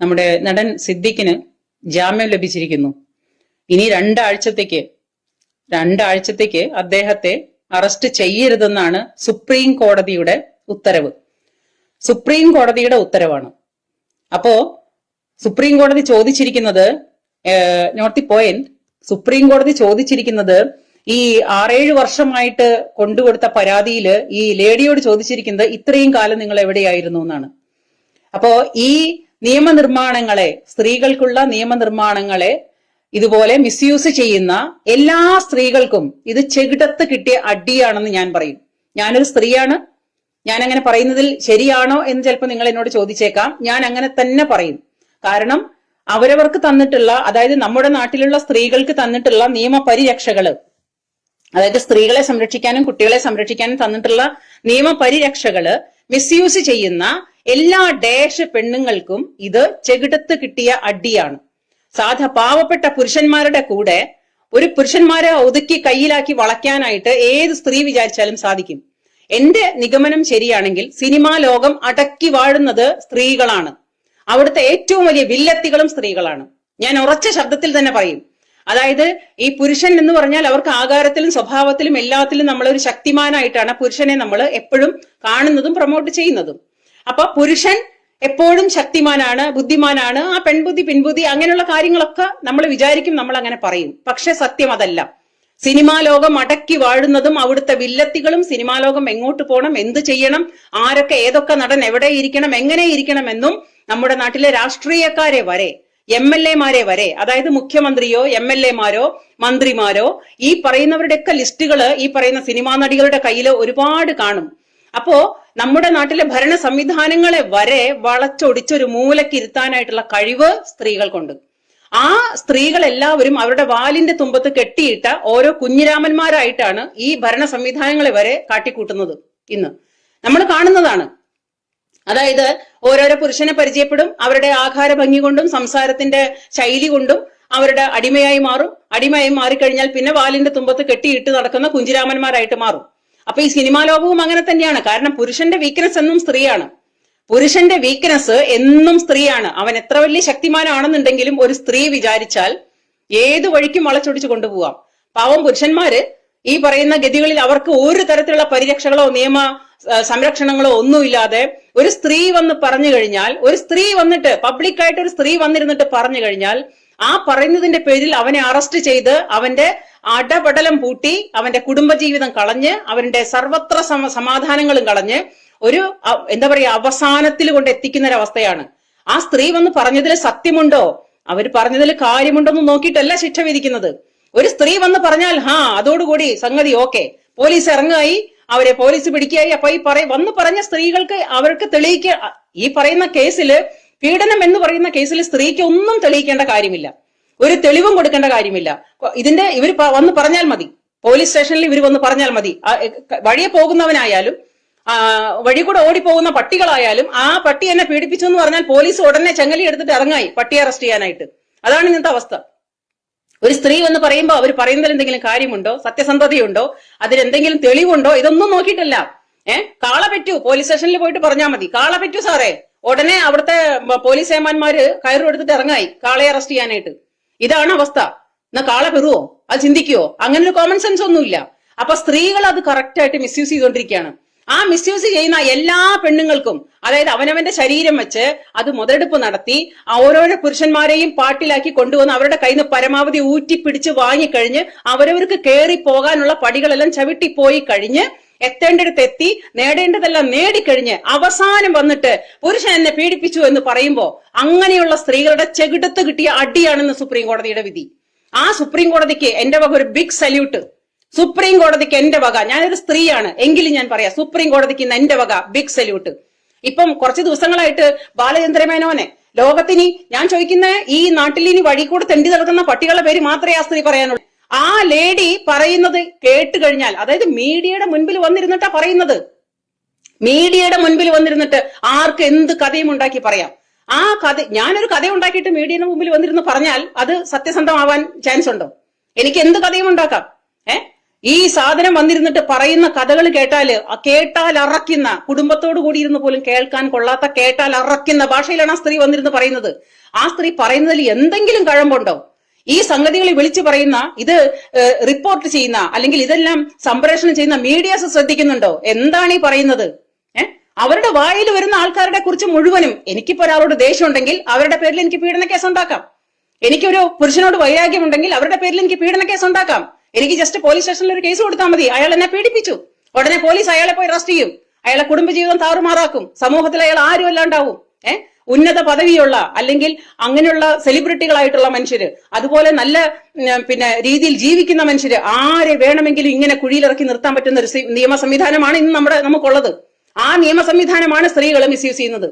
നമ്മുടെ നടൻ സിദ്ദിഖിന് ജാമ്യം ലഭിച്ചിരിക്കുന്നു. ഇനി രണ്ടാഴ്ചത്തേക്ക് രണ്ടാഴ്ചത്തേക്ക് അദ്ദേഹത്തെ അറസ്റ്റ് ചെയ്യരുതെന്നാണ് സുപ്രീം കോടതിയുടെ ഉത്തരവ്. സുപ്രീം കോടതിയുടെ ഉത്തരവാണ്. അപ്പോ സുപ്രീം കോടതി ചോദിച്ചിരിക്കുന്നത് നോട്ട് ദി പോയിന്റ് സുപ്രീം കോടതി ചോദിച്ചിരിക്കുന്നത് ഈ ആറേഴ് വർഷമായിട്ട് കൊണ്ടുകൊടുത്ത പരാതിയിൽ ഈ ലേഡിയോട് ചോദിച്ചിരിക്കുന്നത് ഇത്രയും കാലം നിങ്ങൾ എവിടെയായിരുന്നു എന്നാണ്. അപ്പോ ഈ നിയമനിർമ്മാണങ്ങളെ സ്ത്രീകൾക്കുള്ള നിയമനിർമ്മാണങ്ങളെ ഇതുപോലെ മിസ്യൂസ് ചെയ്യുന്ന എല്ലാ സ്ത്രീകൾക്കും ഇത് ചെകിടത്ത് കിട്ടിയ അടിയാണെന്ന് ഞാൻ പറയും. ഞാനൊരു സ്ത്രീയാണ്. ഞാൻ അങ്ങനെ പറയുന്നതിൽ ശരിയാണോ എന്ന് ചിലപ്പോൾ നിങ്ങൾ എന്നോട് ചോദിച്ചേക്കാം. ഞാൻ അങ്ങനെ തന്നെ പറയും. കാരണം അവരവർക്ക് തന്നിട്ടുള്ള അതായത് നമ്മുടെ നാട്ടിലുള്ള സ്ത്രീകൾക്ക് തന്നിട്ടുള്ള നിയമപരിരക്ഷകൾ അതായത് സ്ത്രീകളെ സംരക്ഷിക്കാനും കുട്ടികളെ സംരക്ഷിക്കാനും തന്നിട്ടുള്ള നിയമപരിരക്ഷകൾ മിസ്യൂസ് ചെയ്യുന്ന എല്ലാ ഡേഷ് പെണ്ണുങ്ങൾക്കും ഇത് ചെകിടത്ത് കിട്ടിയ അടിയാണ്. സാധ പാവപ്പെട്ട പുരുഷന്മാരുടെ കൂടെ ഒരു പുരുഷന്മാരെ ഒതുക്കി കയ്യിലാക്കി വളയ്ക്കാനായിട്ട് ഏത് സ്ത്രീ വിചാരിച്ചാലും സാധിക്കും. എന്റെ നിഗമനം ശരിയാണെങ്കിൽ സിനിമാ ലോകം അടക്കി വാഴുന്നത് സ്ത്രീകളാണ്. അവിടുത്തെ ഏറ്റവും വലിയ വില്ലത്തികളും സ്ത്രീകളാണ്. ഞാൻ ഉറച്ച ശബ്ദത്തിൽ തന്നെ പറയും. അതായത് ഈ പുരുഷൻ എന്ന് പറഞ്ഞാൽ അവർക്ക് ആകാരത്തിലും സ്വഭാവത്തിലും എല്ലാത്തിലും നമ്മളൊരു ശക്തിമാനായിട്ടാണ് പുരുഷനെ നമ്മൾ എപ്പോഴും കാണുന്നതും പ്രൊമോട്ട് ചെയ്യുന്നതും. അപ്പൊ പുരുഷൻ എപ്പോഴും ശക്തിമാനാണ് ബുദ്ധിമാനാണ് ആ പെൺബുദ്ധി പിൻബുദ്ധി അങ്ങനെയുള്ള കാര്യങ്ങളൊക്കെ നമ്മൾ വിചാരിക്കും നമ്മൾ അങ്ങനെ പറയും. പക്ഷെ സത്യം അതല്ല. സിനിമാ ലോകം അടക്കി വാഴുന്നതും അവിടുത്തെ വില്ലത്തികളും സിനിമാ ലോകം എങ്ങോട്ട് പോകണം എന്ത് ചെയ്യണം ആരൊക്കെ ഏതൊക്കെ നടൻ എവിടെ ഇരിക്കണം എങ്ങനെ ഇരിക്കണം എന്നും നമ്മുടെ നാട്ടിലെ രാഷ്ട്രീയക്കാരെ വരെ എം എൽ എമാരെ വരെ അതായത് മുഖ്യമന്ത്രിയോ എം എൽ എമാരോ മന്ത്രിമാരോ ഈ പറയുന്നവരുടെയൊക്കെ ലിസ്റ്റുകൾ ഈ പറയുന്ന സിനിമാ നടികളുടെ കയ്യിൽ ഒരുപാട് കാണും. അപ്പോ നമ്മുടെ നാട്ടിലെ ഭരണ സംവിധാനങ്ങളെ വരെ വളച്ചൊടിച്ചൊരു മൂലക്കിരുത്താനായിട്ടുള്ള കഴിവ് സ്ത്രീകൾക്കുണ്ട്. ആ സ്ത്രീകളെല്ലാവരും അവരുടെ വാലിന്റെ തുമ്പത്ത് കെട്ടിയിട്ട ഓരോ കുഞ്ഞിരാമന്മാരായിട്ടാണ് ഈ ഭരണ സംവിധാനങ്ങളെ വരെ കാട്ടിക്കൂട്ടുന്നത് ഇന്ന്. നമ്മൾ കാണുന്നതാണ്. അതായത് ഓരോരോ പുരുഷനെ പരിചയപ്പെടും അവരുടെ ആഹാര ഭംഗി കൊണ്ടും സംസാരത്തിന്റെ ശൈലി കൊണ്ടും അവരുടെ അടിമയായി മാറും. അടിമയായി മാറിക്കഴിഞ്ഞാൽ പിന്നെ വാലിന്റെ തുമ്പത്ത് കെട്ടിയിട്ട് നടക്കുന്ന കുഞ്ചിരാമന്മാരായിട്ട് മാറും. അപ്പൊ ഈ സിനിമാ ലോകവും അങ്ങനെ തന്നെയാണ്. കാരണം പുരുഷന്റെ വീക്ക്നെസ് എന്നും സ്ത്രീയാണ്. പുരുഷന്റെ വീക്ക്നെസ് എന്നും സ്ത്രീയാണ്. അവൻ എത്ര വലിയ ശക്തിമാനാണെന്നുണ്ടെങ്കിലും ഒരു സ്ത്രീ വിചാരിച്ചാൽ ഏത് വഴിക്കും വളച്ചൊടിച്ച് കൊണ്ടുപോവാം. പാവം പുരുഷന്മാര് ഈ പറയുന്ന ഗതികളിൽ അവർക്ക് ഒരു തരത്തിലുള്ള പരിരക്ഷകളോ നിയമ സംരക്ഷണങ്ങളോ ഒന്നുമില്ലാതെ ഒരു സ്ത്രീ വന്ന് പറഞ്ഞു കഴിഞ്ഞാൽ ഒരു സ്ത്രീ വന്നിട്ട് പബ്ലിക്കായിട്ട് ഒരു സ്ത്രീ വന്നിരുന്നിട്ട് പറഞ്ഞു കഴിഞ്ഞാൽ ആ പറയുന്നതിന്റെ പേരിൽ അവനെ അറസ്റ്റ് ചെയ്ത് അവന്റെ അടപടലം പൂട്ടി അവന്റെ കുടുംബജീവിതം കളഞ്ഞ് അവന്റെ സർവത്ര സമ സമാധാനങ്ങളും കളഞ്ഞ് ഒരു എന്താ പറയാ അവസാനത്തിൽ കൊണ്ട് എത്തിക്കുന്ന ഒരവസ്ഥയാണ് ആ സ്ത്രീ വന്ന് പറഞ്ഞതിൽ സത്യമുണ്ടോ? അവർ പറഞ്ഞതിൽ കാര്യമുണ്ടോന്ന് നോക്കിയിട്ടല്ല ശിക്ഷ വിധിക്കുന്നത്. ഒരു സ്ത്രീ വന്ന് പറഞ്ഞാൽ ഹാ അതോടുകൂടി സംഗതി ഓക്കെ. പോലീസ് ഇറങ്ങായി അവരെ പോലീസ് പിടിക്കുകയായി. അപ്പൊ ഈ പറയ വന്ന് പറഞ്ഞ സ്ത്രീകൾക്ക് അവർക്ക് തെളിയിക്ക ഈ പറയുന്ന കേസിൽ പീഡനം എന്ന് പറയുന്ന കേസിൽ സ്ത്രീക്ക് ഒന്നും തെളിയിക്കേണ്ട കാര്യമില്ല. ഒരു തെളിവും കൊടുക്കേണ്ട കാര്യമില്ല. ഇതിന്റെ ഇവർ വന്ന് പറഞ്ഞാൽ മതി. പോലീസ് സ്റ്റേഷനിൽ ഇവർ വന്ന് പറഞ്ഞാൽ മതി. വഴിയെ പോകുന്നവനായാലും വഴി കൂടെ ഓടിപ്പോകുന്ന പട്ടികളായാലും ആ പട്ടി എന്നെ പീഡിപ്പിച്ചു എന്ന് പറഞ്ഞാൽ പോലീസ് ഉടനെ ചെങ്ങലി എടുത്തിട്ട് ഇറങ്ങായി പട്ടിയെ അറസ്റ്റ് ചെയ്യാനായിട്ട്. അതാണ് ഇന്നത്തെ അവസ്ഥ. ഒരു സ്ത്രീ വന്ന് പറയുമ്പോൾ അവർ പറയുന്നതിൽ എന്തെങ്കിലും കാര്യമുണ്ടോ? സത്യസന്ധതയുണ്ടോ? അതിലെന്തെങ്കിലും തെളിവുണ്ടോ? ഇതൊന്നും നോക്കിയിട്ടല്ല. ഏഹ് കാള പറ്റൂ. പോലീസ് സ്റ്റേഷനിൽ പോയിട്ട് പറഞ്ഞാൽ മതി. കാള പറ്റൂ സാറേ. ഉടനെ അവിടുത്തെ പോലീസ് ഏമാന്മാര് കയറും എടുത്തിട്ട് ഇറങ്ങായി. കാളയെ അറസ്റ്റ് ചെയ്യാനായിട്ട്. ഇതാണ് അവസ്ഥ. എന്നാ കാള പെറുവോ? അത് ചിന്തിക്കുവോ? അങ്ങനെ ഒരു കോമൺ സെൻസ് ഒന്നുമില്ല. അപ്പൊ സ്ത്രീകൾ അത് കറക്റ്റ് ആയിട്ട് മിസ്യൂസ് ചെയ്തുകൊണ്ടിരിക്കുകയാണ്. ആ മിസ്യൂസ് ചെയ്യുന്ന എല്ലാ പെണ്ണുങ്ങൾക്കും അതായത് അവനവന്റെ ശരീരം വെച്ച് അത് മുതലെടുപ്പ് നടത്തി ഓരോരോ പുരുഷന്മാരെയും പാട്ടിലാക്കി കൊണ്ടുവന്ന് അവരുടെ കയ്യിൽ നിന്ന് പരമാവധി ഊറ്റി പിടിച്ച് വാങ്ങിക്കഴിഞ്ഞ് അവരവർക്ക് കയറി പോകാനുള്ള പടികളെല്ലാം ചവിട്ടി പോയി കഴിഞ്ഞ് എത്തേണ്ടിടത്ത് എത്തി നേടേണ്ടതെല്ലാം നേടിക്കഴിഞ്ഞ് അവസാനം വന്നിട്ട് പുരുഷൻ എന്നെ പീഡിപ്പിച്ചു എന്ന് പറയുമ്പോൾ അങ്ങനെയുള്ള സ്ത്രീകളുടെ ചെകിടത്ത് കിട്ടിയ അടിയാണെന്ന് സുപ്രീം കോടതിയുടെ വിധി. ആ സുപ്രീം കോടതിക്ക് എന്റെ വക ഒരു ബിഗ് സല്യൂട്ട് സുപ്രീം കോടതിക്ക് എന്റെ വക. ഞാനൊരു സ്ത്രീയാണ്. എങ്കിലും ഞാൻ പറയാം സുപ്രീം കോടതിക്ക് ഇന്ന് എന്റെ വക ബിഗ് സല്യൂട്ട് ഇപ്പം കുറച്ച് ദിവസങ്ങളായിട്ട് ബാലചന്ദ്രമേനോനെ ലോകത്തിനി ഞാൻ ചോദിക്കുന്ന ഈ നാട്ടിൽ ഇനി വഴി കൂടെ തെണ്ടി നടക്കുന്ന പട്ടികളുടെ പേര് മാത്രമേ ആ സ്ത്രീ പറയാനുള്ളൂ. ആ ലേഡി പറയുന്നത് കേട്ട് കഴിഞ്ഞാൽ അതായത് മീഡിയയുടെ മുൻപിൽ വന്നിരുന്നിട്ടാ പറയുന്നത്. മീഡിയയുടെ മുൻപിൽ വന്നിരുന്നിട്ട് ആർക്ക് എന്ത് കഥയും ഉണ്ടാക്കി പറയാം. ആ കഥ ഞാനൊരു കഥ ഉണ്ടാക്കിയിട്ട് മീഡിയയുടെ മുമ്പിൽ വന്നിരുന്ന് പറഞ്ഞാൽ അത് സത്യസന്ധമാവാൻ ചാൻസ് ഉണ്ടോ? എനിക്ക് എന്ത് കഥയും ഉണ്ടാക്കാം? ഏ? ഈ സാധനം വന്നിരുന്നിട്ട് പറയുന്ന കഥകൾ കേട്ടാൽ കേട്ടാൽ അറക്കുന്ന കുടുംബത്തോട് കൂടി ഇരുന്ന് പോലും കേൾക്കാൻ കൊള്ളാത്ത കേട്ടാൽ അറക്കുന്ന ഭാഷയിലാണ് ആ സ്ത്രീ വന്നിരുന്ന് പറയുന്നത്. ആ സ്ത്രീ പറയുന്നതിൽ എന്തെങ്കിലും കഴമ്പുണ്ടോ? ഈ സംഗതികളെ വിളിച്ചു പറയുന്ന ഇത് റിപ്പോർട്ട് ചെയ്യുന്ന അല്ലെങ്കിൽ ഇതെല്ലാം സംപ്രേഷണം ചെയ്യുന്ന മീഡിയാസ് ശ്രദ്ധിക്കുന്നുണ്ടോ? എന്താണ് ഈ പറയുന്നത്? അവരുടെ വായിൽ വരുന്ന ആൾക്കാരുടെ കുറിച്ച് മുഴുവനും എനിക്കിപ്പോ ഒരാളോട് ദേഷ്യം ഉണ്ടെങ്കിൽ അവരുടെ പേരിൽ എനിക്ക് പീഡന കേസ് ഉണ്ടാക്കാം. എനിക്കൊരു പുരുഷനോട് വൈരാഗ്യം ഉണ്ടെങ്കിൽ അവരുടെ പേരിൽ എനിക്ക് പീഡന കേസ് ഉണ്ടാക്കാം. എനിക്ക് ജസ്റ്റ് പോലീസ് സ്റ്റേഷനിൽ ഒരു കേസ് കൊടുത്താൽ മതി. അയാൾ എന്നെ പീഡിപ്പിച്ചു. ഉടനെ പോലീസ് അയാളെ പോയി അറസ്റ്റ് ചെയ്യും. അയാളെ കുടുംബജീവിതം താറുമാറാക്കും. സമൂഹത്തിൽ അയാൾ ആരും അല്ലാണ്ടാവും. ഏഹ് ഉന്നത പദവിയുള്ള അല്ലെങ്കിൽ അങ്ങനെയുള്ള സെലിബ്രിറ്റികളായിട്ടുള്ള മനുഷ്യര് അതുപോലെ നല്ല പിന്നെ രീതിയിൽ ജീവിക്കുന്ന മനുഷ്യര് ആരെ വേണമെങ്കിലും ഇങ്ങനെ കുഴിയിലിറക്കി നിർത്താൻ പറ്റുന്ന ഒരു നിയമ സംവിധാനമാണ് ഇന്ന് നമ്മുടെ നമുക്കുള്ളത്. ആ നിയമ സംവിധാനമാണ് സ്ത്രീകൾ മിസ്യൂസ് ചെയ്യുന്നത്.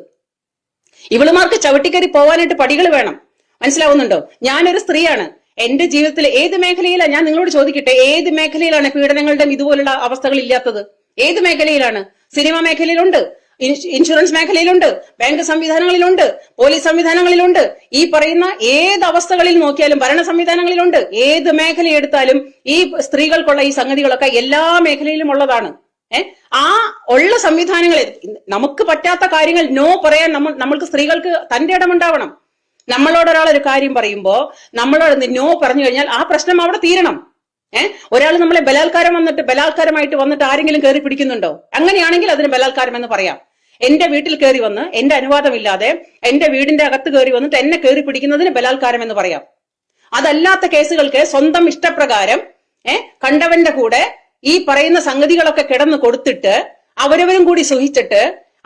ഇവളുമാർക്ക് ചവിട്ടിക്കറി പോകാനായിട്ട് പടികൾ വേണം. മനസ്സിലാവുന്നുണ്ടോ? ഞാനൊരു സ്ത്രീയാണ്. എന്റെ ജീവിതത്തിൽ ഏത് മേഖലയിലാണ് ഞാൻ നിങ്ങളോട് ചോദിക്കട്ടെ ഏത് മേഖലയിലാണ് പീഡനങ്ങളുടെ ഇതുപോലുള്ള അവസ്ഥകൾ ഇല്ലാത്തത് ഏത് മേഖലയിലാണ്? സിനിമ മേഖലയിലുണ്ട്. ഇൻഷുറൻസ് മേഖലയിലുണ്ട് ബാങ്ക് സംവിധാനങ്ങളിലുണ്ട് പോലീസ് സംവിധാനങ്ങളിലുണ്ട്. ഈ പറയുന്ന ഏത് അവസ്ഥകളിൽ നോക്കിയാലും ഭരണ സംവിധാനങ്ങളിലുണ്ട്. ഏത് മേഖല എടുത്താലും ഈ സ്ത്രീകൾക്കുള്ള ഈ സംഗതികളൊക്കെ എല്ലാ മേഖലയിലും ഉള്ളതാണ്. ആ ഉള്ള സംവിധാനങ്ങളിൽ നമുക്ക് പറ്റാത്ത കാര്യങ്ങൾ നോ പറയാൻ നമ്മൾ നമ്മൾക്ക് സ്ത്രീകൾക്ക് തന്റെ ഇടമുണ്ടാവണം. നമ്മളോട് ഒരാൾ ഒരു കാര്യം പറയുമ്പോ നമ്മളോട് നോ പറഞ്ഞു കഴിഞ്ഞാൽ ആ പ്രശ്നം അവിടെ തീരണം. ഏഹ് ഒരാൾ നമ്മളെ ബലാത്കാരം വന്നിട്ട് ബലാത്കാരമായിട്ട് വന്നിട്ട് ആരെങ്കിലും കയറി പിടിക്കുന്നുണ്ടോ? അങ്ങനെയാണെങ്കിൽ അതിന് ബലാത്കാരം എന്ന് പറയാം. എന്റെ വീട്ടിൽ കയറി വന്ന് എന്റെ അനുവാദമില്ലാതെ എന്റെ വീടിന്റെ അകത്ത് കയറി വന്നിട്ട് എന്നെ കയറി പിടിക്കുന്നതിന് ബലാത്കാരം എന്ന് പറയാം. അതല്ലാത്ത കേസുകൾക്ക് സ്വന്തം ഇഷ്ടപ്രകാരം കണ്ടവന്റെ കൂടെ ഈ പറയുന്ന സംഗതികളൊക്കെ കിടന്ന് കൊടുത്തിട്ട് അവരവരും കൂടി സുഹിച്ചിട്ട്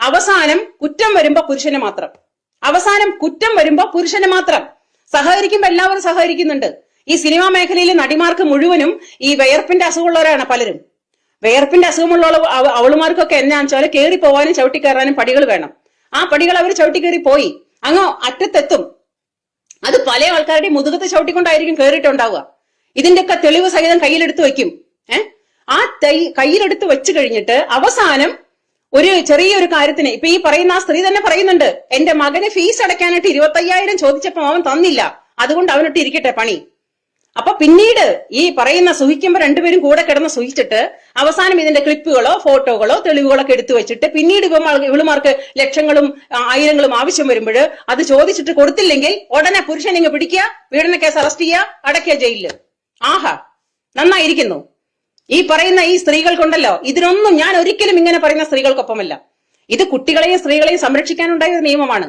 അവസാനം കുറ്റം വരുമ്പോ പുരുഷന് മാത്രം. അവസാനം കുറ്റം വരുമ്പോ പുരുഷന് മാത്രം. സഹകരിക്കുമ്പോ എല്ലാവരും സഹകരിക്കുന്നുണ്ട്. ഈ സിനിമാ മേഖലയിലെ നടിമാർക്ക് മുഴുവനും ഈ വയർപ്പിന്റെ അസുഖമുള്ളവരാണ് പലരും. വിയർപ്പിന്റെ അസുഖമുള്ള അവ- അവളുമാർക്കൊക്കെ എന്നാന്ന് വെച്ചാൽ കയറി പോവാനും ചവിട്ടി കയറാനും പടികൾ വേണം. ആ പടികൾ അവർ ചവിട്ടി കയറി പോയി. അങ്ങ് അറ്റത്തെത്തും. അത് പല ആൾക്കാരുടെ മുതുകത്തെ ചവിട്ടിക്കൊണ്ടായിരിക്കും കയറിയിട്ടുണ്ടാവുക ഇതിന്റെയൊക്കെ തെളിവ് സഹിതം കയ്യിലെടുത്ത് വെക്കും ഏഹ് ആ തൈ കയ്യിലെടുത്ത് വെച്ച് കഴിഞ്ഞിട്ട് അവസാനം ഒരു ചെറിയൊരു കാര്യത്തിന് ഇപ്പൊ ഈ പറയുന്ന ആ സ്ത്രീ തന്നെ പറയുന്നുണ്ട് എന്റെ മകന് ഫീസ് അടയ്ക്കാനായിട്ട് ഇരുപത്തയ്യായിരം ചോദിച്ചപ്പോ അവൻ തന്നില്ല. അതുകൊണ്ട് അവനിട്ട് ഇരിക്കട്ടെ പണി. അപ്പൊ പിന്നീട് ഈ പറയുന്ന സുഹിക്കുമ്പോ രണ്ടുപേരും കൂടെ കിടന്ന് സുഹിച്ചിട്ട് അവസാനം ഇതിന്റെ ക്ലിപ്പുകളോ ഫോട്ടോകളോ തെളിവുകളൊക്കെ എടുത്തു വെച്ചിട്ട് പിന്നീട് ഇപ്പൊ ഇവളുമാർക്ക് ലക്ഷങ്ങളും ആയിരങ്ങളും ആവശ്യം വരുമ്പോൾ അത് ചോദിച്ചിട്ട് കൊടുത്തില്ലെങ്കിൽ ഉടനെ പുരുഷൻ ഇങ്ങ് പിടിക്കുക പീഡന കേസ് അറസ്റ്റ് ചെയ്യുക അടയ്ക്കുക ജയിലിൽ. ആഹാ നന്നായിരിക്കുന്നു. ഈ പറയുന്ന ഈ സ്ത്രീകൾക്കുണ്ടല്ലോ ഇതിനൊന്നും ഞാൻ ഒരിക്കലും ഇങ്ങനെ പറയുന്ന സ്ത്രീകൾക്കൊപ്പമല്ല. ഇത് കുട്ടികളെയും സ്ത്രീകളെയും സംരക്ഷിക്കാനുണ്ടായ ഒരു നിയമമാണ്.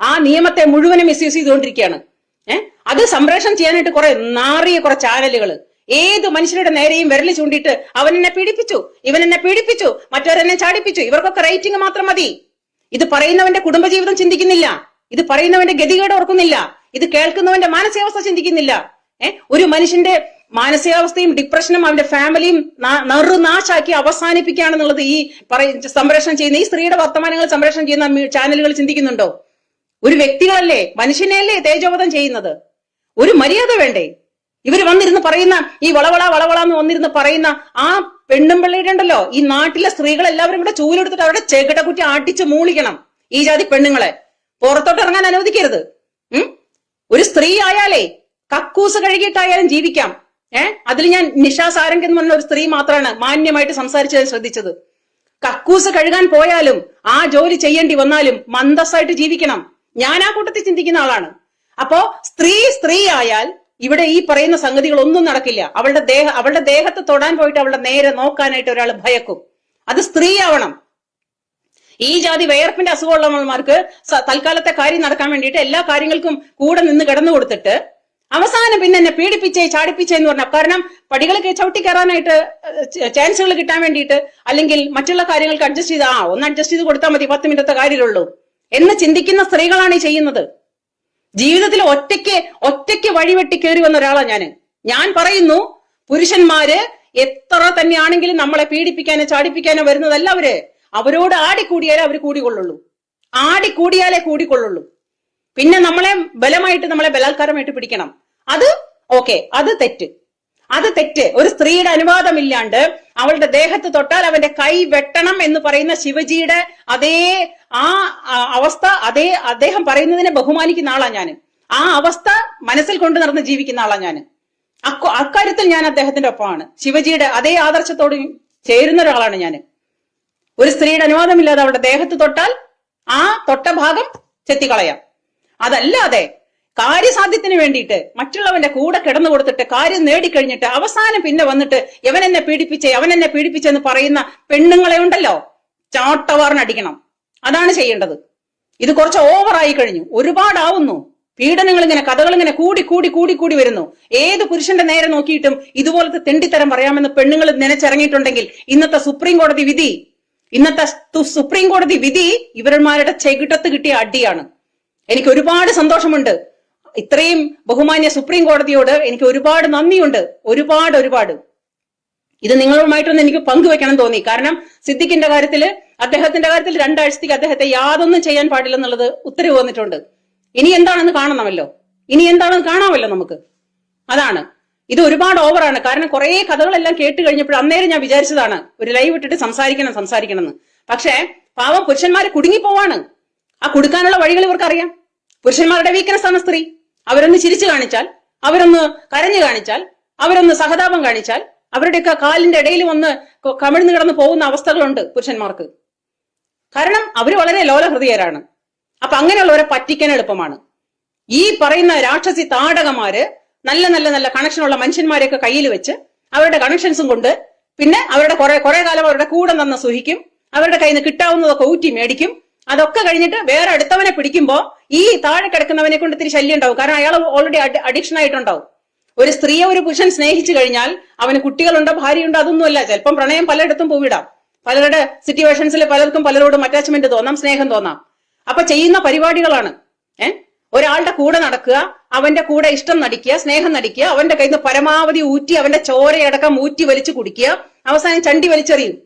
ആ നിയമത്തെ മുഴുവനും മിസ്യൂസ് ചെയ്തുകൊണ്ടിരിക്കുകയാണ്. ഏഹ് അത് സംപ്രേഷണം ചെയ്യാനായിട്ട് കുറെ നാറിയ കുറെ ചാനലുകൾ ഏത് മനുഷ്യരുടെ നേരെയും വിരൽ ചൂണ്ടിയിട്ട് അവൻ എന്നെ പീഡിപ്പിച്ചു ഇവൻ എന്നെ പീഡിപ്പിച്ചു മറ്റവരെന്നെ ചാടിപ്പിച്ചു. ഇവർക്കൊക്കെ റേറ്റിംഗ് മാത്രം മതി. ഇത് പറയുന്നവന്റെ കുടുംബജീവിതം ചിന്തിക്കുന്നില്ല. ഇത് പറയുന്നവന്റെ ഗതികേട് ഓർക്കുന്നില്ല. ഇത് കേൾക്കുന്നവന്റെ മാനസികാവസ്ഥ ചിന്തിക്കുന്നില്ല. ഏഹ് ഒരു മനുഷ്യന്റെ മാനസികാവസ്ഥയും ഡിപ്രഷനും അവന്റെ ഫാമിലിയും നറുനാശാക്കി അവസാനിപ്പിക്കുകയാണെന്നുള്ളത് ഈ പറയ സംപ്രേഷണം ചെയ്യുന്ന ഈ സ്ത്രീയുടെ വർത്തമാനങ്ങൾ സംപ്രേഷണം ചെയ്യുന്ന ചാനലുകൾ ചിന്തിക്കുന്നുണ്ടോ? ഒരു വ്യക്തികളല്ലേ മനുഷ്യനെയല്ലേ തേജോവധം ചെയ്യുന്നത്? ഒരു മര്യാദ വേണ്ടേ? ഇവർ വന്നിരുന്ന് പറയുന്ന ഈ വളവള വളവള എന്ന് വന്നിരുന്ന് പറയുന്ന ആ പെണ്ണും പിള്ളയുടെ ഉണ്ടല്ലോ ഈ നാട്ടിലെ സ്ത്രീകൾ എല്ലാവരും കൂടെ ചൂലെടുത്തിട്ട് അവരുടെ ചേക്കട്ട കുറ്റി ആട്ടിച്ച് മൂളിക്കണം ഈ ജാതി പെണ്ണുങ്ങളെ. പുറത്തോട്ട് ഇറങ്ങാൻ അനുവദിക്കരുത്. ഉം? ഒരു സ്ത്രീ ആയാലേ കക്കൂസ് കഴുകിയിട്ടായാലും ജീവിക്കാം. ഏഹ് അതിൽ ഞാൻ നിഷാ സാരംഗ് എന്ന് പറഞ്ഞ ഒരു സ്ത്രീ മാത്രമാണ് മാന്യമായിട്ട് സംസാരിച്ചത് ശ്രദ്ധിച്ചത്. കക്കൂസ് കഴുകാൻ പോയാലും ആ ജോലി ചെയ്യേണ്ടി വന്നാലും മന്ദസ്സായിട്ട് ജീവിക്കണം. ഞാൻ ആ കൂട്ടത്തിൽ ചിന്തിക്കുന്ന ആളാണ്. അപ്പോ സ്ത്രീ സ്ത്രീ ആയാൽ ഇവിടെ ഈ പറയുന്ന സംഗതികൾ ഒന്നും നടക്കില്ല. അവളുടെ ദേഹ അവളുടെ ദേഹത്ത് തൊടാൻ പോയിട്ട് അവളുടെ നേരെ നോക്കാനായിട്ട് ഒരാൾ ഭയക്കും. അത് സ്ത്രീ ആവണം. ഈ ജാതി വയർപ്പിന്റെ അസുഖമുള്ളവന്മാർക്ക് തൽക്കാലത്തെ കാര്യം നടക്കാൻ വേണ്ടിയിട്ട് എല്ലാ കാര്യങ്ങൾക്കും കൂടെ നിന്ന് കിടന്നു കൊടുത്തിട്ട് അവസാനം പിന്നെ എന്നെ പീഡിപ്പിച്ചേ ചാടിപ്പിച്ചേ എന്ന് പറഞ്ഞ കാരണം പടികളൊക്കെ ചവിട്ടി കയറാനായിട്ട് ചാൻസുകൾ കിട്ടാൻ വേണ്ടിയിട്ട് അല്ലെങ്കിൽ മറ്റുള്ള കാര്യങ്ങൾക്ക് അഡ്ജസ്റ്റ് ചെയ്ത് ആ ഒന്ന് അഡ്ജസ്റ്റ് ചെയ്ത് കൊടുത്താൽ മതി പത്ത് മിനിറ്റത്തെ കാര്യമുള്ളൂ എന്ന് ചിന്തിക്കുന്ന സ്ത്രീകളാണ് ഈ ചെയ്യുന്നത്. ജീവിതത്തിൽ ഒറ്റയ്ക്ക് ഒറ്റയ്ക്ക് വഴിവെട്ടി കയറി വന്ന ഒരാളാണ് ഞാൻ ഞാൻ പറയുന്നു പുരുഷന്മാര് എത്ര തന്നെയാണെങ്കിലും നമ്മളെ പീഡിപ്പിക്കാനോ ചാടിപ്പിക്കാനോ വരുന്നതല്ല അവർ. അവരോട് ആടിക്കൂടിയാലേ അവർ കൂടിക്കൊള്ളുള്ളൂ. ആടിക്കൂടിയാലേ കൂടിക്കൊള്ളുള്ളൂ. പിന്നെ നമ്മളെ ബലമായിട്ട് നമ്മളെ ബലാത്കാരമായിട്ട് പിടിക്കണം. അത് ഓക്കെ അത് തെറ്റ്. അത് തെറ്റ്. ഒരു സ്ത്രീയുടെ അനുവാദമില്ലാണ്ട് അവളുടെ ദേഹത്ത് തൊട്ടാൽ അവന്റെ കൈ വെട്ടണം എന്ന് പറയുന്ന ശിവജിയുടെ അതേ ആ അവസ്ഥ അതേ അദ്ദേഹം പറയുന്നതിനെ ബഹുമാനിക്കുന്ന ആളാ ഞാൻ ആ അവസ്ഥ മനസ്സിൽ കൊണ്ടു നടന്ന് ജീവിക്കുന്ന ആളാ ഞാൻ അക്ക- അക്കാര്യത്തിൽ ഞാൻ അദ്ദേഹത്തിന്റെ ഒപ്പമാണ്. ശിവജിയുടെ അതേ ആദർശത്തോട് ചേരുന്ന ഒരാളാണ് ഞാൻ ഒരു സ്ത്രീയുടെ അനുവാദമില്ലാതെ അവളുടെ ദേഹത്ത് തൊട്ടാൽ ആ തൊട്ട ഭാഗം ചെത്തിക്കളയാം. അതല്ലാതെ കാര്യസാധ്യത്തിന് വേണ്ടിയിട്ട് മറ്റുള്ളവന്റെ കൂടെ കിടന്നു കൊടുത്തിട്ട് കാര്യം നേടിക്കഴിഞ്ഞിട്ട് അവസാനം പിന്നെ വന്നിട്ട് ഇവൻ എന്നെ പീഡിപ്പിച്ചേ അവൻ എന്നെ പീഡിപ്പിച്ചെന്ന് പറയുന്ന പെണ്ണുങ്ങളെ ഉണ്ടല്ലോ? ചാട്ടവാറിനടിക്കണം അതാണ് ചെയ്യേണ്ടത്. ഇത് കുറച്ച് ഓവറായി കഴിഞ്ഞു. ഒരുപാടാവുന്നു. പീഡനങ്ങൾ ഇങ്ങനെ കഥകൾ ഇങ്ങനെ കൂടി കൂടി കൂടി കൂടി വരുന്നു. ഏത് പുരുഷന്റെ നേരെ നോക്കിയിട്ടും ഇതുപോലത്തെ തെണ്ടിത്തരം പറയാമെന്ന് പെണ്ണുങ്ങൾ നനച്ചിറങ്ങിയിട്ടുണ്ടെങ്കിൽ ഇന്നത്തെ സുപ്രീം കോടതി വിധി ഇന്നത്തെ സുപ്രീം കോടതി വിധി ഇവരന്മാരുടെ ചെകിട്ടത്ത് കിട്ടിയ അടിയാണ്. എനിക്ക് ഒരുപാട് സന്തോഷമുണ്ട്. ഇത്രയും ബഹുമാന്യ സുപ്രീം കോടതിയോട് എനിക്ക് ഒരുപാട് നന്ദിയുണ്ട്. ഒരുപാട് ഒരുപാട്. ഇത് നിങ്ങളുമായിട്ടൊന്ന് എനിക്ക് പങ്കുവെക്കണം തോന്നി. കാരണം സിദ്ദിഖിന്റെ കാര്യത്തിൽ അദ്ദേഹത്തിന്റെ കാര്യത്തിൽ രണ്ടാഴ്ചത്തേക്ക് അദ്ദേഹത്തെ യാതൊന്നും ചെയ്യാൻ പാടില്ലെന്നുള്ളത് ഉത്തരവ് വന്നിട്ടുണ്ട്. ഇനി എന്താണെന്ന് കാണണമല്ലോ. ഇനി എന്താണെന്ന് കാണാമല്ലോ നമുക്ക്. അതാണ്. ഇത് ഒരുപാട് ഓവറാണ്. കാരണം കുറെ കഥകളെല്ലാം കേട്ട് കഴിഞ്ഞപ്പോൾ അന്നേരം ഞാൻ വിചാരിച്ചതാണ് ഒരു ലൈവ് ഇട്ടിട്ട് സംസാരിക്കണം സംസാരിക്കണം എന്ന് പക്ഷേ പാവം പുരുഷന്മാര് കുടുങ്ങിപ്പോവാണ്. ആ കൊടുക്കാനുള്ള വഴികൾ ഇവർക്കറിയാം. പുരുഷന്മാരുടെ വീക്ക്നെസ് ആണ് സ്ത്രീ. അവരൊന്ന് ചിരിച്ചു കാണിച്ചാൽ അവരൊന്ന് കരഞ്ഞു കാണിച്ചാൽ അവരൊന്ന് സഹതാപം കാണിച്ചാൽ അവരുടെയൊക്കെ കാലിന്റെ ഇടയിൽ വന്ന് കമിഴ്ന്നു കിടന്ന് പോകുന്ന അവസ്ഥകളുണ്ട് പുരുഷന്മാർക്ക്. കാരണം അവർ വളരെ ലോലഹൃദയരാണ്. അപ്പൊ അങ്ങനെയുള്ളവരെ പറ്റിക്കാൻ എളുപ്പമാണ്. ഈ പറയുന്ന രാക്ഷസി താടകമാര് നല്ല നല്ല നല്ല കണക്ഷനുള്ള മനുഷ്യന്മാരെയൊക്കെ കയ്യിൽ വെച്ച് അവരുടെ കണക്ഷൻസും കൊണ്ട് പിന്നെ അവരുടെ കുറെ കുറെ കാലം അവരുടെ കൂടെ നിന്ന് സുഹിക്കും അവരുടെ കയ്യിൽ നിന്ന് കിട്ടാവുന്നതൊക്കെ ഊറ്റി മേടിക്കും അതൊക്കെ കഴിഞ്ഞിട്ട് വേറെ അടുത്തവനെ പിടിക്കുമ്പോൾ ഈ താഴെ കിടക്കുന്നവനെ കൊണ്ട് ഇത്തിരി ശല്യം ഉണ്ടാവും. കാരണം അയാൾ ഓൾറെഡി അഡിക്ഷൻ ആയിട്ടുണ്ടാവും. ഒരു സ്ത്രീയെ ഒരു പുരുഷൻ സ്നേഹിച്ചു കഴിഞ്ഞാൽ അവന് കുട്ടികളുണ്ടോ ഭാര്യയുണ്ടോ അതൊന്നുമല്ല. ചിലപ്പം പ്രണയം പലയിടത്തും പോവിടാം. പലരുടെ സിറ്റുവേഷൻസിൽ പലർക്കും പലരോടും അറ്റാച്ച്മെന്റ് തോന്നാം സ്നേഹം തോന്നാം. അപ്പൊ ചെയ്യുന്ന പരിപാടികളാണ്. ഏ? ഒരാളുടെ കൂടെ നടക്കുക അവന്റെ കൂടെ ഇഷ്ടം നടിക്കുക സ്നേഹം നടിക്കുക അവന്റെ കയ്യിൽ നിന്ന് പരമാവധി ഊറ്റി അവന്റെ ചോരയടക്കം ഊറ്റി വലിച്ചു കുടിക്കുക അവസാനം ചണ്ടി വലിച്ചെറിയും.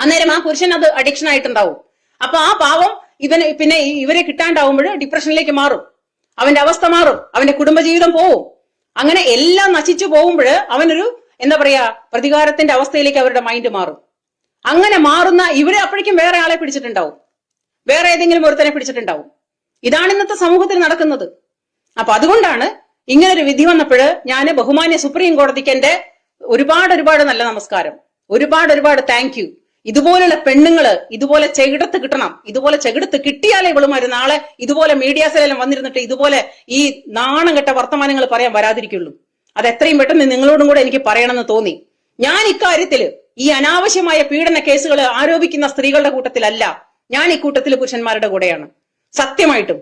അന്നേരം ആ പുരുഷൻ അത് അഡിക്ഷൻ ആയിട്ടുണ്ടാവും. അപ്പൊ ആ പാവം ഇവന് പിന്നെ ഇവരെ കിട്ടാണ്ടാവുമ്പോൾ ഡിപ്രഷനിലേക്ക് മാറും. അവന്റെ അവസ്ഥ മാറും. അവന്റെ കുടുംബജീവിതം പോവും. അങ്ങനെ എല്ലാം നശിച്ചു പോകുമ്പോൾ അവനൊരു എന്താ പറയാ പ്രതികാരത്തിന്റെ അവസ്ഥയിലേക്ക് അവരുടെ മൈൻഡ് മാറും. അങ്ങനെ മാറുന്ന ഇവരെ അപ്പോഴേക്കും വേറെ ആളെ പിടിച്ചിട്ടുണ്ടാവും. വേറെ ഏതെങ്കിലും ഒരുത്തനെ പിടിച്ചിട്ടുണ്ടാവും. ഇതാണ് ഇന്നത്തെ സമൂഹത്തിൽ നടക്കുന്നത്. അപ്പൊ അതുകൊണ്ടാണ് ഇങ്ങനെ ഒരു വിധി വന്നപ്പോൾ ഞാൻ ബഹുമാന്യ സുപ്രീം കോടതിക്ക് എന്റെ ഒരുപാട് ഒരുപാട് നല്ല നമസ്കാരം. ഒരുപാട് ഒരുപാട് താങ്ക് ഇതുപോലുള്ള പെണ്ണുങ്ങൾ ഇതുപോലെ ചെകിടത്ത് കിട്ടണം ഇതുപോലെ ചെകിടത്ത് കിട്ടിയാലേ ഇവളുമാര് നാളെ ഇതുപോലെ മീഡിയാസിലെല്ലാം വന്നിരുന്നിട്ട് ഇതുപോലെ ഈ നാണം കെട്ട വർത്തമാനങ്ങൾ പറയാൻ വരാതിരിക്കുള്ളൂ. അത് എത്രയും പെട്ടെന്ന് നിങ്ങളോടും കൂടെ എനിക്ക് പറയണമെന്ന് തോന്നി. ഞാൻ ഇക്കാര്യത്തിൽ ഈ അനാവശ്യമായ പീഡന കേസുകൾ ആരോപിക്കുന്ന സ്ത്രീകളുടെ കൂട്ടത്തിലല്ല ഞാൻ ഈ കൂട്ടത്തിൽ പുരുഷന്മാരുടെ കൂടെയാണ്. സത്യമായിട്ടും.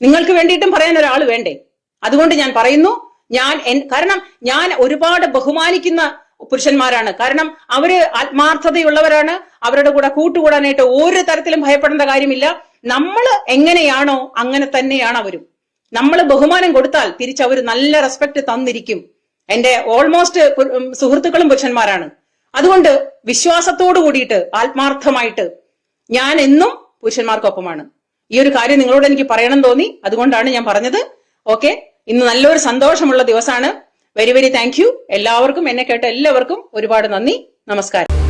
നിങ്ങൾക്ക് വേണ്ടിയിട്ടും പറയാൻ ഒരാൾ വേണ്ടേ? അതുകൊണ്ട് ഞാൻ പറയുന്നു ഞാൻ കാരണം ഞാൻ ഒരുപാട് ബഹുമാനിക്കുന്ന പുരുഷന്മാരാണ്. കാരണം അവർ ആത്മാർത്ഥതയുള്ളവരാണ്. അവരുടെ കൂടെ കൂട്ടുകൂടാനായിട്ട് ഒരു തരത്തിലും ഭയപ്പെടേണ്ട കാര്യമില്ല. നമ്മൾ എങ്ങനെയാണോ അങ്ങനെ തന്നെയാണ് അവരും. നമ്മൾ ബഹുമാനം കൊടുത്താൽ അവർ നല്ല റെസ്പെക്ട് തന്നിരിക്കും. എന്റെ ഓൾമോസ്റ്റ് സുഹൃത്തുക്കളും പുരുഷന്മാരാണ്. അതുകൊണ്ട് വിശ്വാസത്തോടു കൂടിയിട്ട് ആത്മാർത്ഥമായിട്ട് ഞാൻ എന്നും പുരുഷന്മാർക്കൊപ്പമാണ്. ഈ ഒരു കാര്യം നിങ്ങളോട് എനിക്ക് പറയണം തോന്നി. അതുകൊണ്ടാണ് ഞാൻ പറഞ്ഞത്. ഓക്കെ? ഇന്ന് നല്ലൊരു സന്തോഷമുള്ള ദിവസമാണ്. വെരി വെരി താങ്ക് യു എല്ലാവർക്കും എന്നെ കേട്ട എല്ലാവർക്കും ഒരുപാട് നന്ദി. നമസ്കാരം.